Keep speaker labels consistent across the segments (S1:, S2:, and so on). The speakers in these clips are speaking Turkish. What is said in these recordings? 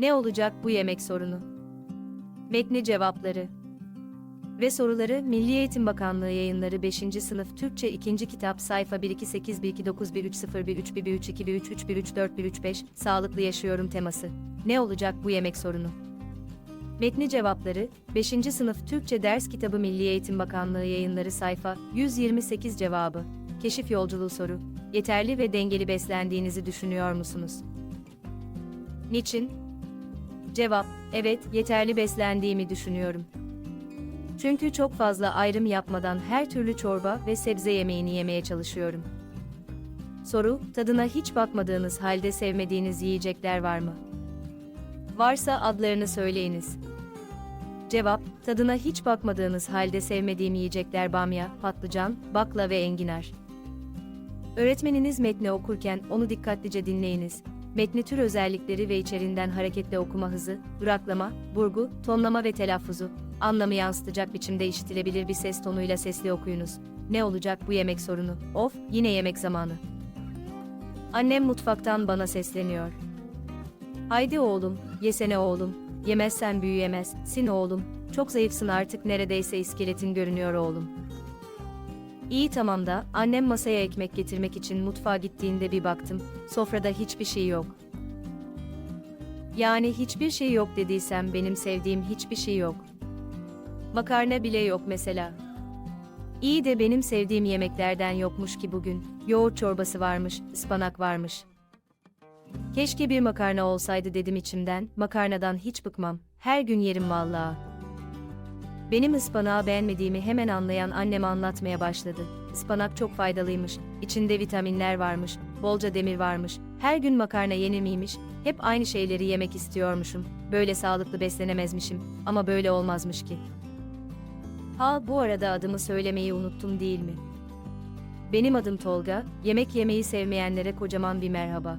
S1: Ne olacak bu yemek sorunu? Metni cevapları ve soruları Milli Eğitim Bakanlığı yayınları 5. sınıf Türkçe 2. kitap sayfa 128 129 130 103 103 2 103 3 103 4 135 Sağlıklı yaşıyorum teması. Ne olacak bu yemek sorunu? Metni cevapları 5. sınıf Türkçe ders kitabı Milli Eğitim Bakanlığı yayınları sayfa 128 cevabı. Keşif yolculuğu soru. Yeterli ve dengeli beslendiğinizi düşünüyor musunuz? Niçin? Cevap: Evet, yeterli beslendiğimi düşünüyorum. Çünkü çok fazla ayrım yapmadan her türlü çorba ve sebze yemeğini yemeye çalışıyorum. Soru: Tadına hiç bakmadığınız halde sevmediğiniz yiyecekler var mı? Varsa adlarını söyleyiniz. Cevap: Tadına hiç bakmadığınız halde sevmediğim yiyecekler bamya, patlıcan, bakla ve enginar. Öğretmeniniz metni okurken onu dikkatlice dinleyiniz. Metni tür özellikleri ve içeriğinden hareketle okuma hızı, duraklama, vurgu, tonlama ve telaffuzu, anlamı yansıtacak biçimde işitilebilir bir ses tonuyla sesli okuyunuz. Ne olacak bu yemek sorunu? Of, yine yemek zamanı. Annem mutfaktan bana sesleniyor. Haydi oğlum, yesene oğlum, yemezsen büyüyemez, sin oğlum, çok zayıfsın artık neredeyse iskeletin görünüyor oğlum. İyi tamam da, annem masaya ekmek getirmek için mutfağa gittiğinde bir baktım, sofrada hiçbir şey yok. Yani hiçbir şey yok dediysem benim sevdiğim hiçbir şey yok. Makarna bile yok mesela. İyi de benim sevdiğim yemeklerden yokmuş ki bugün. Yoğurt çorbası varmış, ıspanak varmış. Keşke bir makarna olsaydı dedim içimden, makarnadan hiç bıkmam. Her gün yerim vallahi. Benim ıspanağı beğenmediğimi hemen anlayan annem anlatmaya başladı. Ispanak çok faydalıymış, içinde vitaminler varmış, bolca demir varmış, her gün makarna yenir miymiş, hep aynı şeyleri yemek istiyormuşum, böyle sağlıklı beslenemezmişim, ama böyle olmazmış ki. Ha bu arada adımı söylemeyi unuttum değil mi? Benim adım Tolga, yemek yemeyi sevmeyenlere kocaman bir merhaba.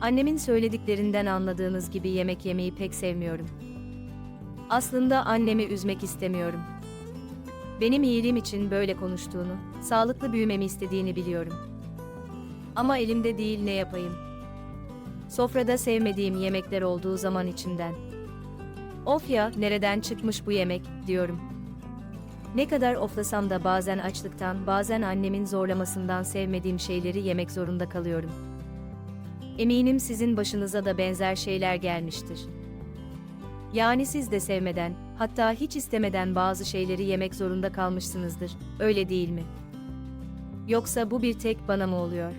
S1: Annemin söylediklerinden anladığınız gibi yemek yemeyi pek sevmiyorum. Aslında annemi üzmek istemiyorum. Benim iyiliğim için böyle konuştuğunu, sağlıklı büyümemi istediğini biliyorum. Ama elimde değil ne yapayım? Sofrada sevmediğim yemekler olduğu zaman içimden. Of ya, nereden çıkmış bu yemek, diyorum. Ne kadar oflasam da bazen açlıktan, bazen annemin zorlamasından sevmediğim şeyleri yemek zorunda kalıyorum. Eminim sizin başınıza da benzer şeyler gelmiştir. Yani siz de sevmeden, hatta hiç istemeden bazı şeyleri yemek zorunda kalmışsınızdır, öyle değil mi? Yoksa bu bir tek bana mı oluyor?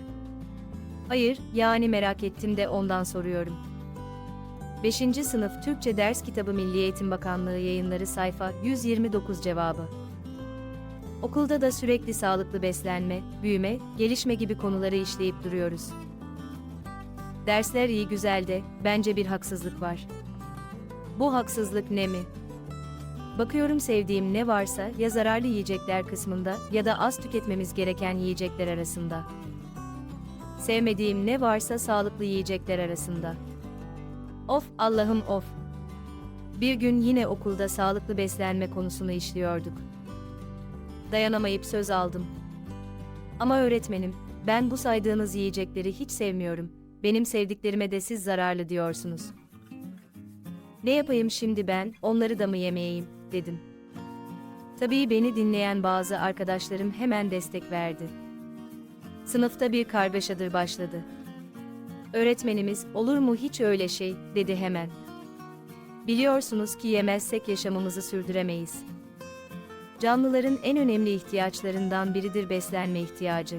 S1: Hayır, yani merak ettim de ondan soruyorum. 5. Sınıf Türkçe Ders Kitabı Milli Eğitim Bakanlığı yayınları sayfa 129 cevabı. Okulda da sürekli sağlıklı beslenme, büyüme, gelişme gibi konuları işleyip duruyoruz. Dersler iyi güzel de, bence bir haksızlık var. Bu haksızlık ne mi? Bakıyorum sevdiğim ne varsa ya zararlı yiyecekler kısmında ya da az tüketmemiz gereken yiyecekler arasında. Sevmediğim ne varsa sağlıklı yiyecekler arasında. Of Allah'ım of. Bir gün yine okulda sağlıklı beslenme konusunu işliyorduk. Dayanamayıp söz aldım. Ama öğretmenim, ben bu saydığınız yiyecekleri hiç sevmiyorum. Benim sevdiklerime de siz zararlı diyorsunuz. Ne yapayım şimdi ben, onları da mı yemeyeyim, dedim. Tabii beni dinleyen bazı arkadaşlarım hemen destek verdi. Sınıfta bir kargaşadır başladı. Öğretmenimiz, olur mu hiç öyle şey, dedi hemen. Biliyorsunuz ki yemezsek yaşamımızı sürdüremeyiz. Canlıların en önemli ihtiyaçlarından biridir beslenme ihtiyacı.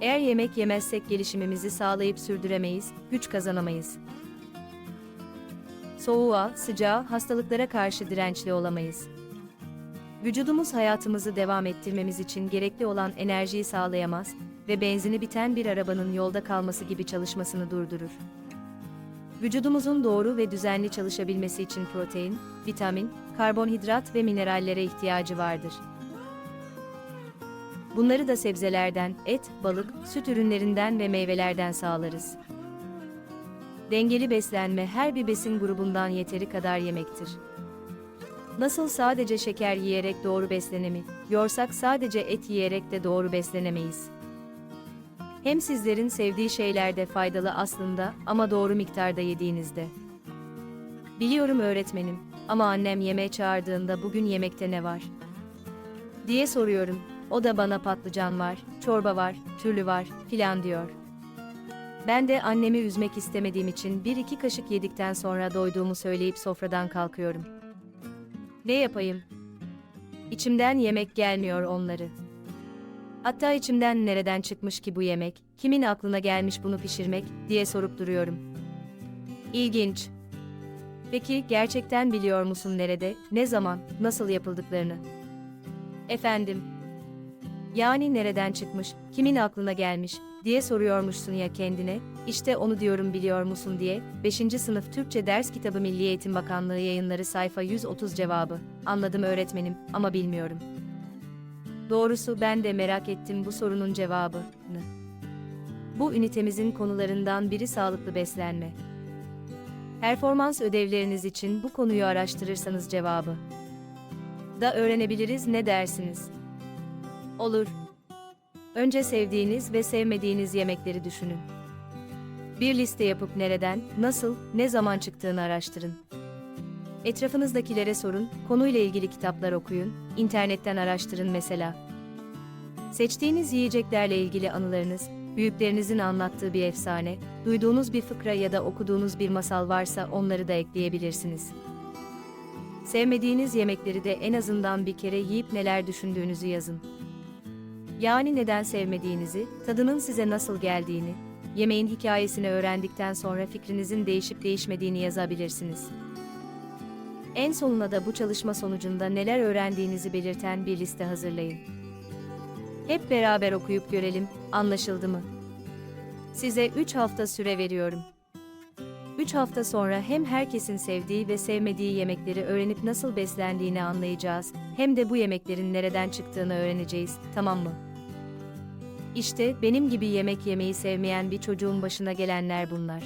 S1: Eğer yemek yemezsek gelişimimizi sağlayıp sürdüremeyiz, güç kazanamayız. Soğuğa, sıcağa, hastalıklara karşı dirençli olamayız. Vücudumuz hayatımızı devam ettirmemiz için gerekli olan enerjiyi sağlayamaz ve benzini biten bir arabanın yolda kalması gibi çalışmasını durdurur. Vücudumuzun doğru ve düzenli çalışabilmesi için protein, vitamin, karbonhidrat ve minerallere ihtiyacı vardır. Bunları da sebzelerden, et, balık, süt ürünlerinden ve meyvelerden sağlarız. Dengeli beslenme her bir besin grubundan yeteri kadar yemektir. Nasıl sadece şeker yiyerek doğru beslenemi, yorsak sadece et yiyerek de doğru beslenemeyiz. Hem sizlerin sevdiği şeyler de faydalı aslında ama doğru miktarda yediğinizde. Biliyorum öğretmenim ama annem yemeğe çağırdığında bugün yemekte ne var? diye soruyorum. O da bana patlıcan var, çorba var, türlü var filan diyor. Ben de annemi üzmek istemediğim için bir iki kaşık yedikten sonra doyduğumu söyleyip sofradan kalkıyorum. Ne yapayım? İçimden yemek gelmiyor onları. Hatta içimden nereden çıkmış ki bu yemek, kimin aklına gelmiş bunu pişirmek diye sorup duruyorum. İlginç. Peki gerçekten biliyor musun nerede, ne zaman, nasıl yapıldıklarını? Efendim. Yani nereden çıkmış, kimin aklına gelmiş diye soruyormuşsun ya kendine. İşte onu diyorum biliyor musun diye. 5. sınıf Türkçe ders kitabı Milli Eğitim Bakanlığı yayınları sayfa 130 cevabı. Anladım öğretmenim ama bilmiyorum. Doğrusu ben de merak ettim bu sorunun cevabını. Bu ünitemizin konularından biri sağlıklı beslenme. Performans ödevleriniz için bu konuyu araştırırsanız cevabı da öğrenebiliriz ne dersiniz? Olur. Önce sevdiğiniz ve sevmediğiniz yemekleri düşünün. Bir liste yapıp nereden, nasıl, ne zaman çıktığını araştırın. Etrafınızdakilere sorun, konuyla ilgili kitaplar okuyun, internetten araştırın mesela. Seçtiğiniz yiyeceklerle ilgili anılarınız, büyüklerinizin anlattığı bir efsane, duyduğunuz bir fıkra ya da okuduğunuz bir masal varsa onları da ekleyebilirsiniz. Sevmediğiniz yemekleri de en azından bir kere yiyip neler düşündüğünüzü yazın. Yani neden sevmediğinizi, tadının size nasıl geldiğini, yemeğin hikayesini öğrendikten sonra fikrinizin değişip değişmediğini yazabilirsiniz. En sonuna da bu çalışma sonucunda neler öğrendiğinizi belirten bir liste hazırlayın. Hep beraber okuyup görelim, anlaşıldı mı? Size 3 hafta süre veriyorum. 3 hafta sonra hem herkesin sevdiği ve sevmediği yemekleri öğrenip nasıl beslendiğini anlayacağız, hem de bu yemeklerin nereden çıktığını öğreneceğiz, tamam mı? İşte benim gibi yemek yemeyi sevmeyen bir çocuğun başına gelenler bunlar.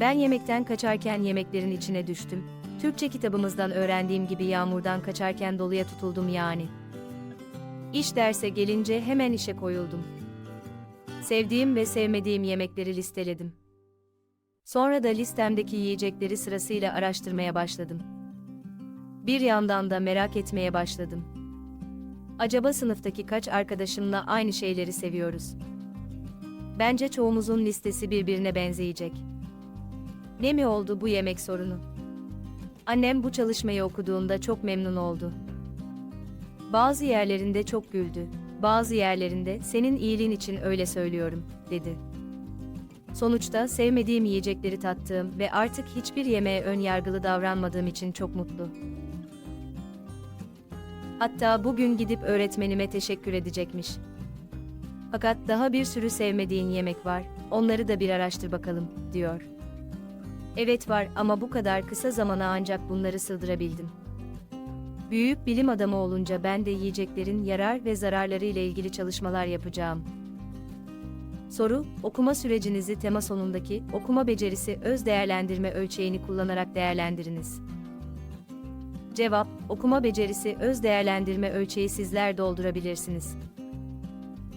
S1: Ben yemekten kaçarken yemeklerin içine düştüm. Türkçe kitabımızdan öğrendiğim gibi yağmurdan kaçarken doluya tutuldum yani. İş derse gelince hemen işe koyuldum. Sevdiğim ve sevmediğim yemekleri listeledim. Sonra da listemdeki yiyecekleri sırasıyla araştırmaya başladım. Bir yandan da merak etmeye başladım. Acaba sınıftaki kaç arkadaşımla aynı şeyleri seviyoruz? Bence çoğumuzun listesi birbirine benzeyecek. Ne mi oldu bu yemek sorunu? Annem bu çalışmayı okuduğunda çok memnun oldu. Bazı yerlerinde çok güldü, bazı yerlerinde senin iyiliğin için öyle söylüyorum, dedi. Sonuçta sevmediğim yiyecekleri tattığım ve artık hiçbir yemeğe ön yargılı davranmadığım için çok mutlu. Hatta bugün gidip öğretmenime teşekkür edecekmiş. Fakat daha bir sürü sevmediğin yemek var, onları da bir araştır bakalım, diyor. Evet var ama bu kadar kısa zamana ancak bunları sığdırabildim. Büyük bilim adamı olunca ben de yiyeceklerin yarar ve zararları ile ilgili çalışmalar yapacağım. Soru, okuma sürecinizi tema sonundaki okuma becerisi öz değerlendirme ölçeğini kullanarak değerlendiriniz. Cevap, okuma becerisi öz değerlendirme ölçeği sizler doldurabilirsiniz.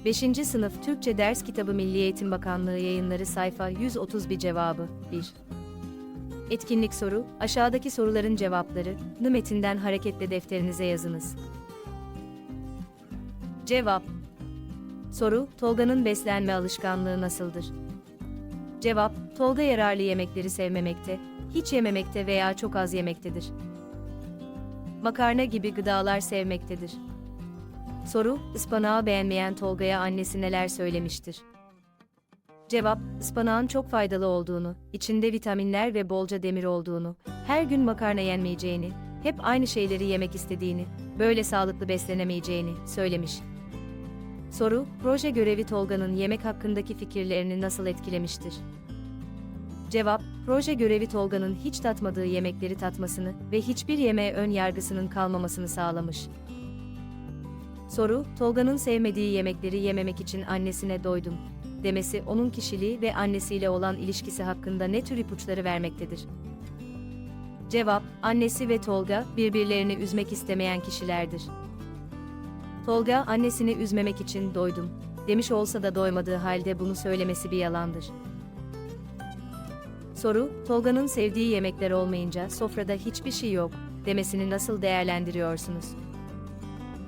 S1: 5. Sınıf Türkçe Ders Kitabı Milli Eğitim Bakanlığı yayınları sayfa 131 cevabı 1. Etkinlik soru, aşağıdaki soruların cevapları, metinden hareketle defterinize yazınız. Cevap Soru, Tolga'nın beslenme alışkanlığı nasıldır? Cevap, Tolga yararlı yemekleri sevmemekte, hiç yememekte veya çok az yemektedir. Makarna gibi gıdalar sevmektedir. Soru, ıspanağı beğenmeyen Tolga'ya annesi neler söylemiştir? Cevap, ıspanağın çok faydalı olduğunu, içinde vitaminler ve bolca demir olduğunu, her gün makarna yenmeyeceğini, hep aynı şeyleri yemek istediğini, böyle sağlıklı beslenemeyeceğini söylemiş. Soru, proje görevi Tolga'nın yemek hakkındaki fikirlerini nasıl etkilemiştir? Cevap, proje görevi Tolga'nın hiç tatmadığı yemekleri tatmasını ve hiçbir yemeğe ön yargısının kalmamasını sağlamış. Soru, Tolga'nın sevmediği yemekleri yememek için annesine doydum demesi onun kişiliği ve annesiyle olan ilişkisi hakkında ne tür ipuçları vermektedir? Cevap, annesi ve Tolga birbirlerini üzmek istemeyen kişilerdir. Tolga annesini üzmemek için doydum demiş olsa da doymadığı halde bunu söylemesi bir yalandır. Soru, Tolga'nın sevdiği yemekler olmayınca sofrada hiçbir şey yok demesini nasıl değerlendiriyorsunuz?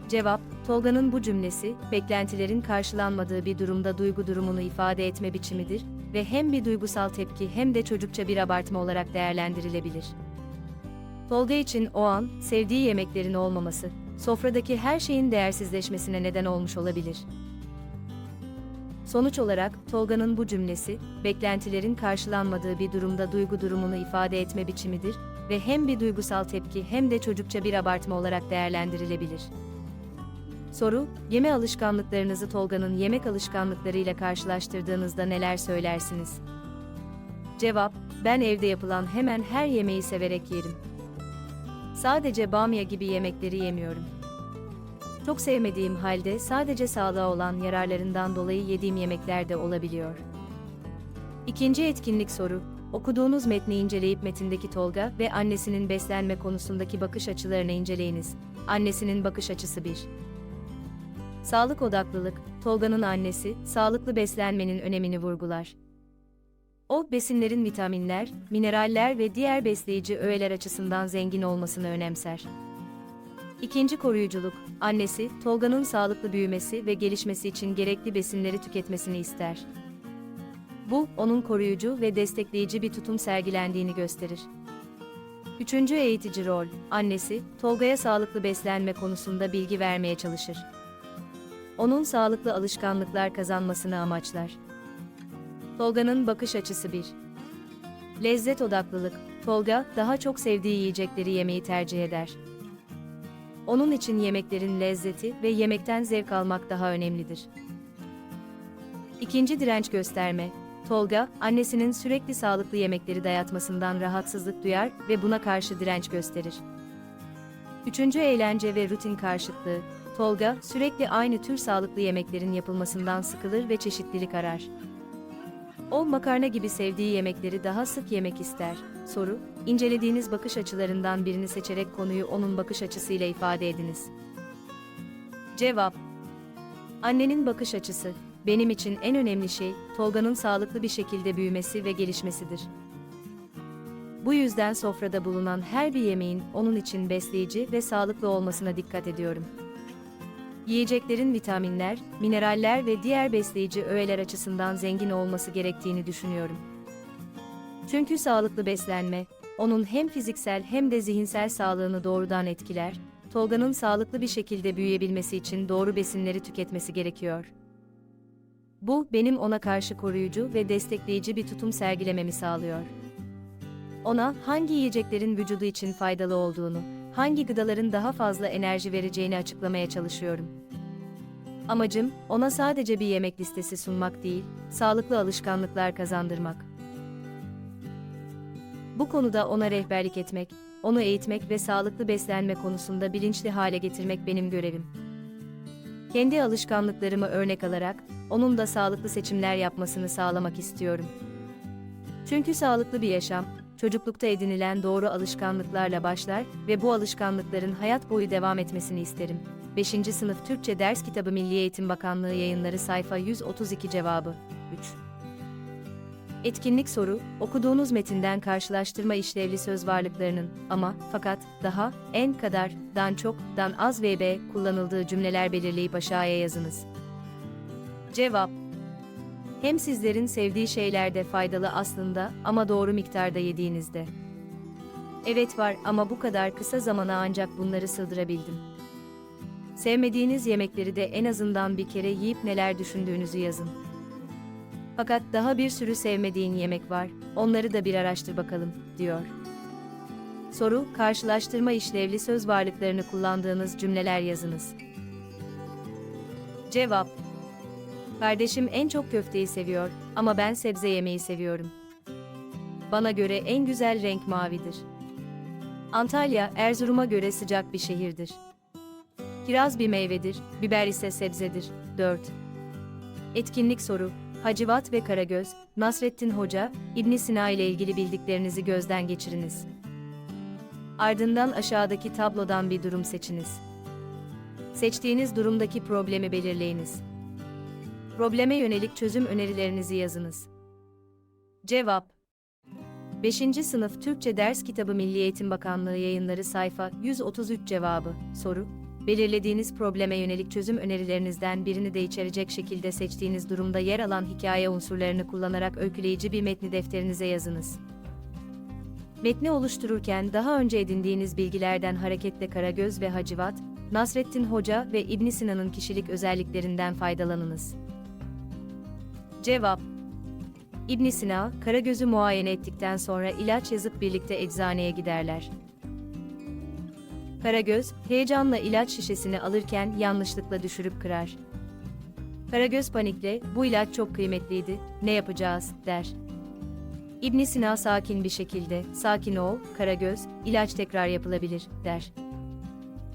S1: Cevap, Tolga'nın bu cümlesi, beklentilerin karşılanmadığı bir durumda duygu durumunu ifade etme biçimidir ve hem bir duygusal tepki hem de çocukça bir abartma olarak değerlendirilebilir. Tolga için o an, sevdiği yemeklerin olmaması, sofradaki her şeyin değersizleşmesine neden olmuş olabilir. Sonuç olarak, Tolga'nın bu cümlesi, beklentilerin karşılanmadığı bir durumda duygu durumunu ifade etme biçimidir ve hem bir duygusal tepki hem de çocukça bir abartma olarak değerlendirilebilir. Soru, yeme alışkanlıklarınızı Tolga'nın yemek alışkanlıklarıyla karşılaştırdığınızda neler söylersiniz? Cevap, ben evde yapılan hemen her yemeği severek yerim. Sadece bamya gibi yemekleri yemiyorum. Çok sevmediğim halde sadece sağlığa olan yararlarından dolayı yediğim yemekler de olabiliyor. İkinci etkinlik soru, okuduğunuz metni inceleyip metindeki Tolga ve annesinin beslenme konusundaki bakış açılarını inceleyiniz. Annesinin bakış açısı 1. Sağlık odaklılık, Tolga'nın annesi, sağlıklı beslenmenin önemini vurgular. O, besinlerin vitaminler, mineraller ve diğer besleyici öğeler açısından zengin olmasını önemser. İkinci koruyuculuk, annesi, Tolga'nın sağlıklı büyümesi ve gelişmesi için gerekli besinleri tüketmesini ister. Bu, onun koruyucu ve destekleyici bir tutum sergilendiğini gösterir. Üçüncü eğitici rol, annesi, Tolga'ya sağlıklı beslenme konusunda bilgi vermeye çalışır. Onun sağlıklı alışkanlıklar kazanmasını amaçlar. Tolga'nın bakış açısı 1. Lezzet odaklılık, Tolga, daha çok sevdiği yiyecekleri yemeyi tercih eder. Onun için yemeklerin lezzeti ve yemekten zevk almak daha önemlidir. İkinci direnç gösterme, Tolga, annesinin sürekli sağlıklı yemekleri dayatmasından rahatsızlık duyar ve buna karşı direnç gösterir. Üçüncü eğlence ve rutin karşıtlığı, Tolga, sürekli aynı tür sağlıklı yemeklerin yapılmasından sıkılır ve çeşitlilik arar. O makarna gibi sevdiği yemekleri daha sık yemek ister. Soru, incelediğiniz bakış açılarından birini seçerek konuyu onun bakış açısıyla ifade ediniz. Cevap Annenin bakış açısı, benim için en önemli şey, Tolga'nın sağlıklı bir şekilde büyümesi ve gelişmesidir. Bu yüzden sofrada bulunan her bir yemeğin onun için besleyici ve sağlıklı olmasına dikkat ediyorum. Yiyeceklerin vitaminler, mineraller ve diğer besleyici öğeler açısından zengin olması gerektiğini düşünüyorum. Çünkü sağlıklı beslenme, onun hem fiziksel hem de zihinsel sağlığını doğrudan etkiler. Tolga'nın sağlıklı bir şekilde büyüyebilmesi için doğru besinleri tüketmesi gerekiyor. Bu, benim ona karşı koruyucu ve destekleyici bir tutum sergilememi sağlıyor. Ona hangi yiyeceklerin vücudu için faydalı olduğunu, hangi gıdaların daha fazla enerji vereceğini açıklamaya çalışıyorum. Amacım, ona sadece bir yemek listesi sunmak değil, sağlıklı alışkanlıklar kazandırmak. Bu konuda ona rehberlik etmek, onu eğitmek ve sağlıklı beslenme konusunda bilinçli hale getirmek benim görevim. Kendi alışkanlıklarımı örnek alarak, onun da sağlıklı seçimler yapmasını sağlamak istiyorum. Çünkü sağlıklı bir yaşam, çocuklukta edinilen doğru alışkanlıklarla başlar ve bu alışkanlıkların hayat boyu devam etmesini isterim. 5. Sınıf Türkçe Ders Kitabı Milli Eğitim Bakanlığı Yayınları Sayfa 132 Cevabı 3 Etkinlik soru, okuduğunuz metinden karşılaştırma işlevli söz varlıklarının ama, fakat, daha, en kadar, dan çok, dan az ve b kullanıldığı cümleler belirleyip aşağıya yazınız. Cevap Hem sizlerin sevdiği şeyler de faydalı aslında ama doğru miktarda yediğinizde. Evet var ama bu kadar kısa zamana ancak bunları sığdırabildim. Sevmediğiniz yemekleri de en azından bir kere yiyip neler düşündüğünüzü yazın. Fakat daha bir sürü sevmediğin yemek var, onları da bir araştır bakalım, diyor. Soru, karşılaştırma işlevli söz varlıklarını kullandığınız cümleler yazınız. Cevap Kardeşim en çok köfteyi seviyor ama ben sebze yemeyi seviyorum. Bana göre en güzel renk mavidir. Antalya, Erzurum'a göre sıcak bir şehirdir. Kiraz bir meyvedir, biber ise sebzedir. 4. Etkinlik soru, Hacivat ve Karagöz, Nasrettin Hoca, İbn Sina ile ilgili bildiklerinizi gözden geçiriniz. Ardından aşağıdaki tablodan bir durum seçiniz. Seçtiğiniz durumdaki problemi belirleyiniz. Probleme yönelik çözüm önerilerinizi yazınız. Cevap 5. Sınıf Türkçe Ders Kitabı Milli Eğitim Bakanlığı Yayınları Sayfa 133 Cevabı Soru Belirlediğiniz probleme yönelik çözüm önerilerinizden birini de içerecek şekilde seçtiğiniz durumda yer alan hikaye unsurlarını kullanarak öyküleyici bir metni defterinize yazınız. Metni oluştururken daha önce edindiğiniz bilgilerden hareketle Karagöz ve Hacivat, Nasrettin Hoca ve İbn Sina'nın kişilik özelliklerinden faydalanınız. Cevap İbn Sina, Karagöz'ü muayene ettikten sonra ilaç yazıp birlikte eczaneye giderler. Karagöz, heyecanla ilaç şişesini alırken yanlışlıkla düşürüp kırar. Karagöz panikle, bu ilaç çok kıymetliydi, ne yapacağız, der. İbn Sina sakin bir şekilde, sakin ol, Karagöz, ilaç tekrar yapılabilir, der.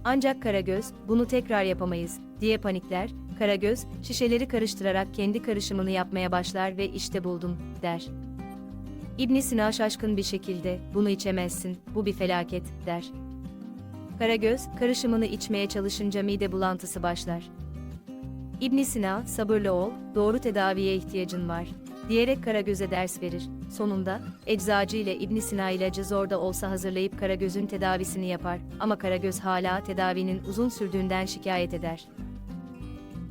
S1: Ancak Karagöz, bunu tekrar yapamayız, diye panikler, Karagöz, şişeleri karıştırarak kendi karışımını yapmaya başlar ve işte buldum, der. İbn Sina şaşkın bir şekilde, bunu içemezsin, bu bir felaket, der. Karagöz, karışımını içmeye çalışınca mide bulantısı başlar. İbn Sina, sabırlı ol, doğru tedaviye ihtiyacın var, diyerek Karagöz'e ders verir. Sonunda, eczacı ile İbn Sina ilacı zor da olsa hazırlayıp Karagöz'ün tedavisini yapar ama Karagöz hala tedavinin uzun sürdüğünden şikayet eder.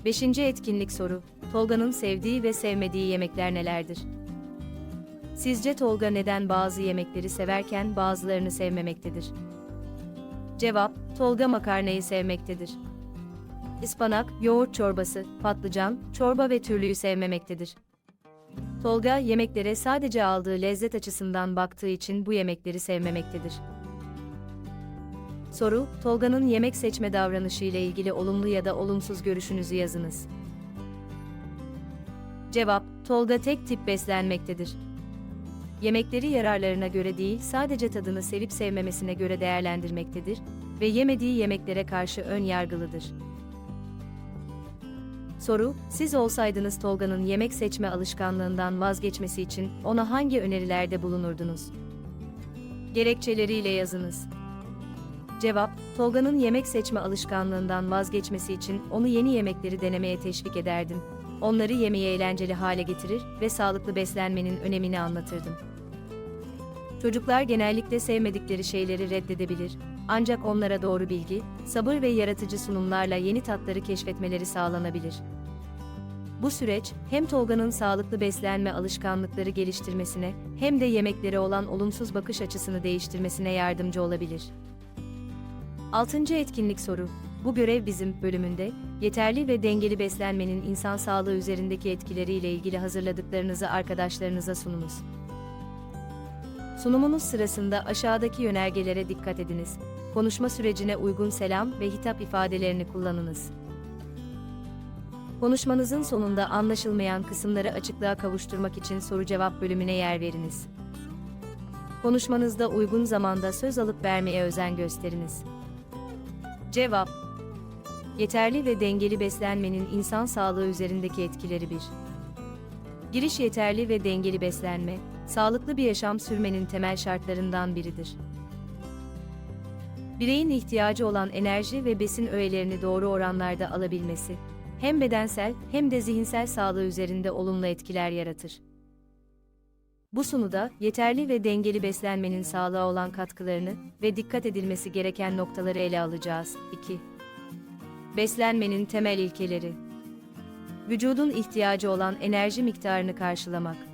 S1: 5. etkinlik soru. Tolga'nın sevdiği ve sevmediği yemekler nelerdir? Sizce Tolga neden bazı yemekleri severken bazılarını sevmemektedir? Cevap, Tolga makarnayı sevmektedir. Ispanak, yoğurt çorbası, patlıcan, çorba ve türlüyü sevmemektedir. Tolga yemeklere sadece aldığı lezzet açısından baktığı için bu yemekleri sevmemektedir. Soru, Tolga'nın yemek seçme davranışı ile ilgili olumlu ya da olumsuz görüşünüzü yazınız. Cevap, Tolga tek tip beslenmektedir. Yemekleri yararlarına göre değil, sadece tadını sevip sevmemesine göre değerlendirmektedir ve yemediği yemeklere karşı ön yargılıdır. Soru, siz olsaydınız Tolga'nın yemek seçme alışkanlığından vazgeçmesi için ona hangi önerilerde bulunurdunuz? Gerekçeleriyle yazınız. Cevap, Tolga'nın yemek seçme alışkanlığından vazgeçmesi için onu yeni yemekleri denemeye teşvik ederdim. Onları yemeği eğlenceli hale getirir ve sağlıklı beslenmenin önemini anlatırdım. Çocuklar genellikle sevmedikleri şeyleri reddedebilir. Ancak onlara doğru bilgi, sabır ve yaratıcı sunumlarla yeni tatları keşfetmeleri sağlanabilir. Bu süreç, hem Tolga'nın sağlıklı beslenme alışkanlıkları geliştirmesine, hem de yemeklere olan olumsuz bakış açısını değiştirmesine yardımcı olabilir. 6. etkinlik soru. Bu görev bizim bölümünde yeterli ve dengeli beslenmenin insan sağlığı üzerindeki etkileriyle ilgili hazırladıklarınızı arkadaşlarınıza sununuz. Sunumunuz sırasında aşağıdaki yönergelere dikkat ediniz. Konuşma sürecine uygun selam ve hitap ifadelerini kullanınız. Konuşmanızın sonunda anlaşılmayan kısımları açıklığa kavuşturmak için soru-cevap bölümüne yer veriniz. Konuşmanızda uygun zamanda söz alıp vermeye özen gösteriniz. Cevap Yeterli ve dengeli beslenmenin insan sağlığı üzerindeki etkileri 1. Giriş yeterli ve dengeli beslenme, sağlıklı bir yaşam sürmenin temel şartlarından biridir. Bireyin ihtiyacı olan enerji ve besin öğelerini doğru oranlarda alabilmesi, hem bedensel hem de zihinsel sağlığı üzerinde olumlu etkiler yaratır. Bu sunuda yeterli ve dengeli beslenmenin sağlığa olan katkılarını ve dikkat edilmesi gereken noktaları ele alacağız. 2. Beslenmenin temel ilkeleri. Vücudun ihtiyacı olan enerji miktarını karşılamak.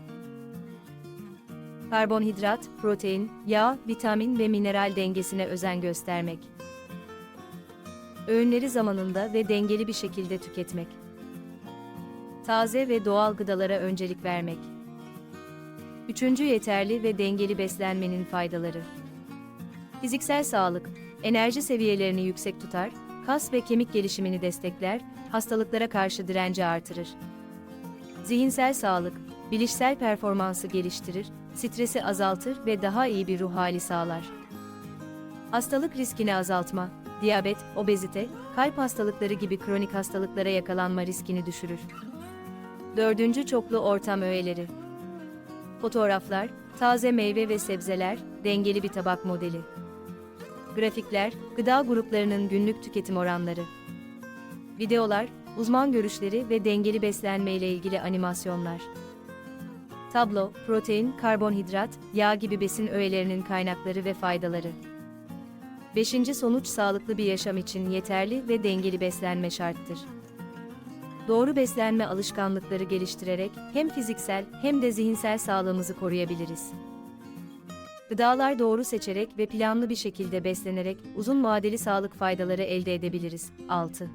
S1: Karbonhidrat, protein, yağ, vitamin ve mineral dengesine özen göstermek. Öğünleri zamanında ve dengeli bir şekilde tüketmek. Taze ve doğal gıdalara öncelik vermek. Üçüncü yeterli ve dengeli beslenmenin faydaları. Fiziksel sağlık, enerji seviyelerini yüksek tutar, kas ve kemik gelişimini destekler, hastalıklara karşı direnci artırır. Zihinsel sağlık, bilişsel performansı geliştirir, stresi azaltır ve daha iyi bir ruh hali sağlar. Hastalık riskini azaltma, diyabet, obezite, kalp hastalıkları gibi kronik hastalıklara yakalanma riskini düşürür. Dördüncü çoklu ortam öğeleri. Fotoğraflar, taze meyve ve sebzeler, dengeli bir tabak modeli. Grafikler, gıda gruplarının günlük tüketim oranları. Videolar, uzman görüşleri ve dengeli beslenme ile ilgili animasyonlar. Tablo, protein, karbonhidrat, yağ gibi besin öğelerinin kaynakları ve faydaları. 5. Sonuç sağlıklı bir yaşam için yeterli ve dengeli beslenme şarttır. Doğru beslenme alışkanlıkları geliştirerek hem fiziksel hem de zihinsel sağlığımızı koruyabiliriz. Gıdalar doğru seçerek ve planlı bir şekilde beslenerek uzun vadeli sağlık faydaları elde edebiliriz. 6.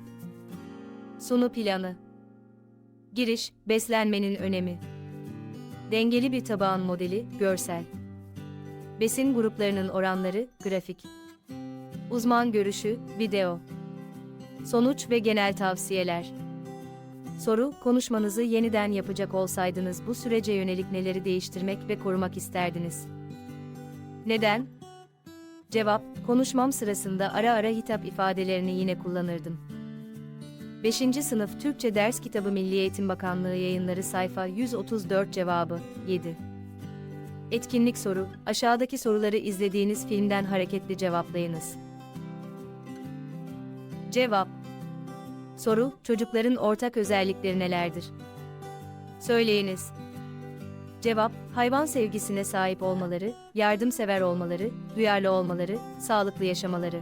S1: Sunu planı. Giriş, beslenmenin önemi. Dengeli bir tabağın modeli, görsel. Besin gruplarının oranları, grafik. Uzman görüşü, video. Sonuç ve genel tavsiyeler. Soru, konuşmanızı yeniden yapacak olsaydınız bu sürece yönelik neleri değiştirmek ve korumak isterdiniz? Neden? Cevap, konuşmam sırasında ara ara hitap ifadelerini yine kullanırdım. 5. Sınıf Türkçe Ders Kitabı Milli Eğitim Bakanlığı Yayınları Sayfa 134 Cevabı 7. Etkinlik soru, aşağıdaki soruları izlediğiniz filmden hareketli cevaplayınız. Cevap Soru, çocukların ortak özellikleri nelerdir? Söyleyiniz. Cevap, hayvan sevgisine sahip olmaları, yardımsever olmaları, duyarlı olmaları, sağlıklı yaşamaları.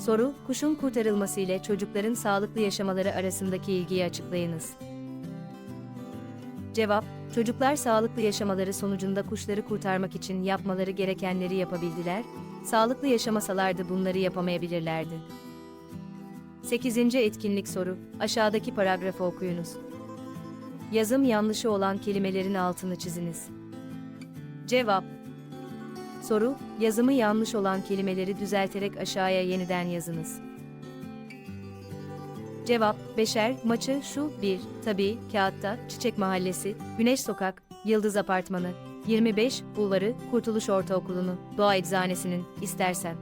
S1: Soru, kuşun kurtarılması ile çocukların sağlıklı yaşamaları arasındaki ilgiyi açıklayınız. Cevap, çocuklar sağlıklı yaşamaları sonucunda kuşları kurtarmak için yapmaları gerekenleri yapabildiler, sağlıklı yaşamasalardı bunları yapamayabilirlerdi. 8. etkinlik soru, aşağıdaki paragrafı okuyunuz. Yazım yanlışı olan kelimelerin altını çiziniz. Cevap Soru, yazımı yanlış olan kelimeleri düzelterek aşağıya yeniden yazınız. Cevap, Beşer, maçı, şu, 1, tabii, kağıtta, Çiçek Mahallesi, Güneş Sokak, Yıldız Apartmanı, 25, Bulvarı, Kurtuluş Ortaokulu'nu, Doğa Eczanesinin, istersen.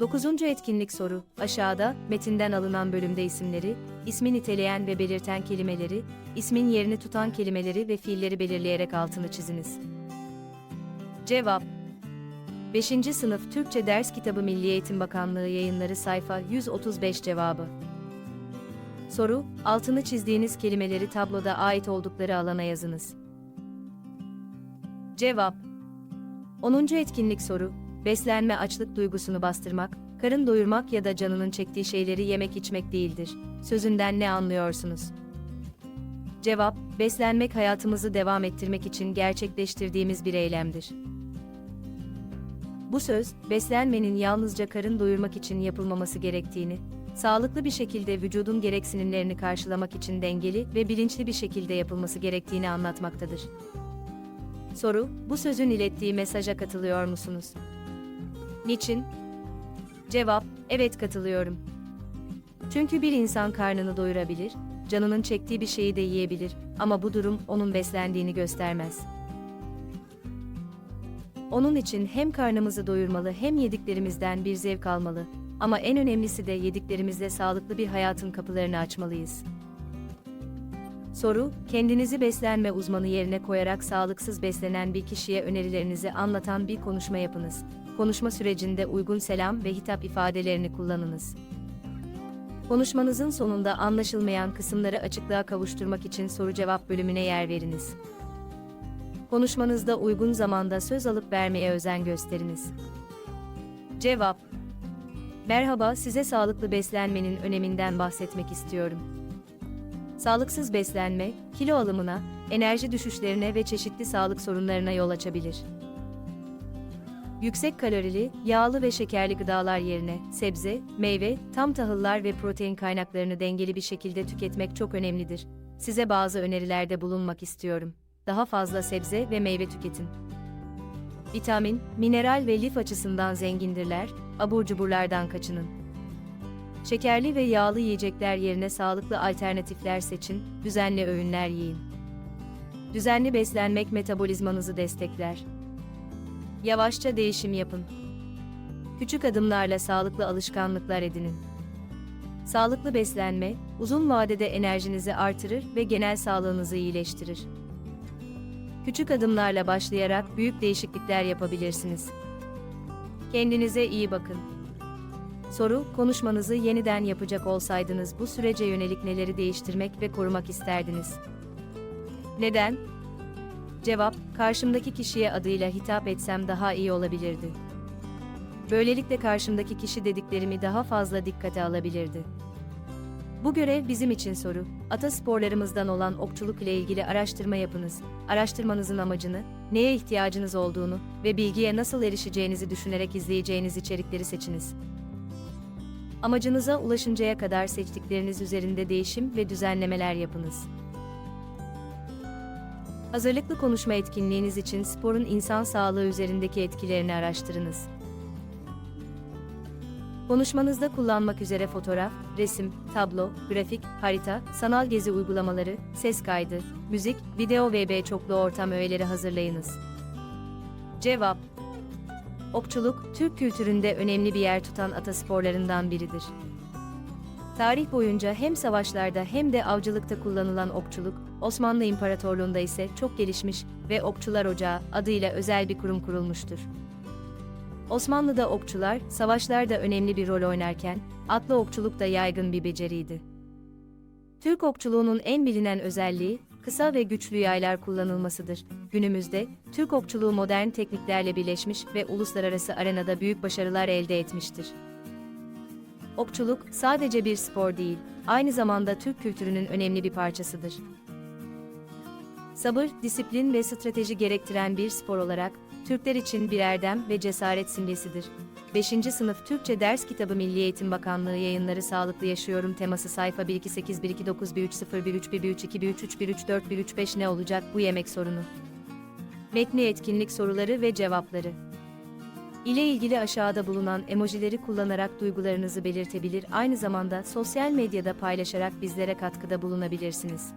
S1: 9. etkinlik soru, aşağıda, metinden alınan bölümde isimleri, ismi niteleyen ve belirten kelimeleri, ismin yerini tutan kelimeleri ve fiilleri belirleyerek altını çiziniz. Cevap 5. Sınıf Türkçe Ders Kitabı Milli Eğitim Bakanlığı Yayınları Sayfa 135 Cevabı Soru, altını çizdiğiniz kelimeleri tabloda ait oldukları alana yazınız. Cevap 10. etkinlik soru, beslenme açlık duygusunu bastırmak, karın doyurmak ya da canının çektiği şeyleri yemek içmek değildir. Sözünden ne anlıyorsunuz? Cevap, beslenmek hayatımızı devam ettirmek için gerçekleştirdiğimiz bir eylemdir. Bu söz, beslenmenin yalnızca karın doyurmak için yapılmaması gerektiğini, sağlıklı bir şekilde vücudun gereksinimlerini karşılamak için dengeli ve bilinçli bir şekilde yapılması gerektiğini anlatmaktadır. Soru, bu sözün ilettiği mesaja katılıyor musunuz? Niçin? Cevap, evet katılıyorum. Çünkü bir insan karnını doyurabilir, canının çektiği bir şeyi de yiyebilir ama bu durum onun beslendiğini göstermez. Onun için hem karnımızı doyurmalı hem yediklerimizden bir zevk almalı ama en önemlisi de yediklerimizle sağlıklı bir hayatın kapılarını açmalıyız. Soru, kendinizi beslenme uzmanı yerine koyarak sağlıksız beslenen bir kişiye önerilerinizi anlatan bir konuşma yapınız. Konuşma sürecinde uygun selam ve hitap ifadelerini kullanınız. Konuşmanızın sonunda anlaşılmayan kısımları açıklığa kavuşturmak için soru-cevap bölümüne yer veriniz. Konuşmanızda uygun zamanda söz alıp vermeye özen gösteriniz. Cevap Merhaba, size sağlıklı beslenmenin öneminden bahsetmek istiyorum. Sağlıksız beslenme, kilo alımına, enerji düşüşlerine ve çeşitli sağlık sorunlarına yol açabilir. Yüksek kalorili, yağlı ve şekerli gıdalar yerine sebze, meyve, tam tahıllar ve protein kaynaklarını dengeli bir şekilde tüketmek çok önemlidir. Size bazı önerilerde bulunmak istiyorum. Daha fazla sebze ve meyve tüketin. Vitamin, mineral ve lif açısından zengindirler, abur cuburlardan kaçının. Şekerli ve yağlı yiyecekler yerine sağlıklı alternatifler seçin, düzenli öğünler yiyin. Düzenli beslenmek metabolizmanızı destekler. Yavaşça değişim yapın. Küçük adımlarla sağlıklı alışkanlıklar edinin. Sağlıklı beslenme, uzun vadede enerjinizi artırır ve genel sağlığınızı iyileştirir. Küçük adımlarla başlayarak büyük değişiklikler yapabilirsiniz. Kendinize iyi bakın. Soru, konuşmanızı yeniden yapacak olsaydınız bu sürece yönelik neleri değiştirmek ve korumak isterdiniz? Neden? Cevap, karşımdaki kişiye adıyla hitap etsem daha iyi olabilirdi. Böylelikle karşımdaki kişi dediklerimi daha fazla dikkate alabilirdi. Bu görev bizim için soru. Atasporlarımızdan olan okçuluk ile ilgili araştırma yapınız. Araştırmanızın amacını, neye ihtiyacınız olduğunu ve bilgiye nasıl erişeceğinizi düşünerek izleyeceğiniz içerikleri seçiniz. Amacınıza ulaşıncaya kadar seçtikleriniz üzerinde değişim ve düzenlemeler yapınız. Hazırlıklı konuşma etkinliğiniz için sporun insan sağlığı üzerindeki etkilerini araştırınız. Konuşmanızda kullanmak üzere fotoğraf, resim, tablo, grafik, harita, sanal gezi uygulamaları, ses kaydı, müzik, video ve çoklu ortam öğeleri hazırlayınız. Cevap Okçuluk, Türk kültüründe önemli bir yer tutan atasporlarından biridir. Tarih boyunca hem savaşlarda hem de avcılıkta kullanılan okçuluk, Osmanlı İmparatorluğu'nda ise çok gelişmiş ve Okçular Ocağı adıyla özel bir kurum kurulmuştur. Osmanlı'da okçular, savaşlarda önemli bir rol oynarken, atlı okçuluk da yaygın bir beceriydi. Türk okçuluğunun en bilinen özelliği, kısa ve güçlü yaylar kullanılmasıdır. Günümüzde, Türk okçuluğu modern tekniklerle birleşmiş ve uluslararası arenada büyük başarılar elde etmiştir. Okçuluk, sadece bir spor değil, aynı zamanda Türk kültürünün önemli bir parçasıdır. Sabır, disiplin ve strateji gerektiren bir spor olarak, Türkler için bir erdem ve cesaret simgesidir. 5. Sınıf Türkçe Ders Kitabı Milli Eğitim Bakanlığı yayınları Sağlıklı Yaşıyorum teması sayfa 128 129 130 131 132 133 134 135 ne olacak bu yemek sorunu? Metni etkinlik soruları ve cevapları ile ilgili aşağıda bulunan emojileri kullanarak duygularınızı belirtebilir aynı zamanda sosyal medyada paylaşarak bizlere katkıda bulunabilirsiniz.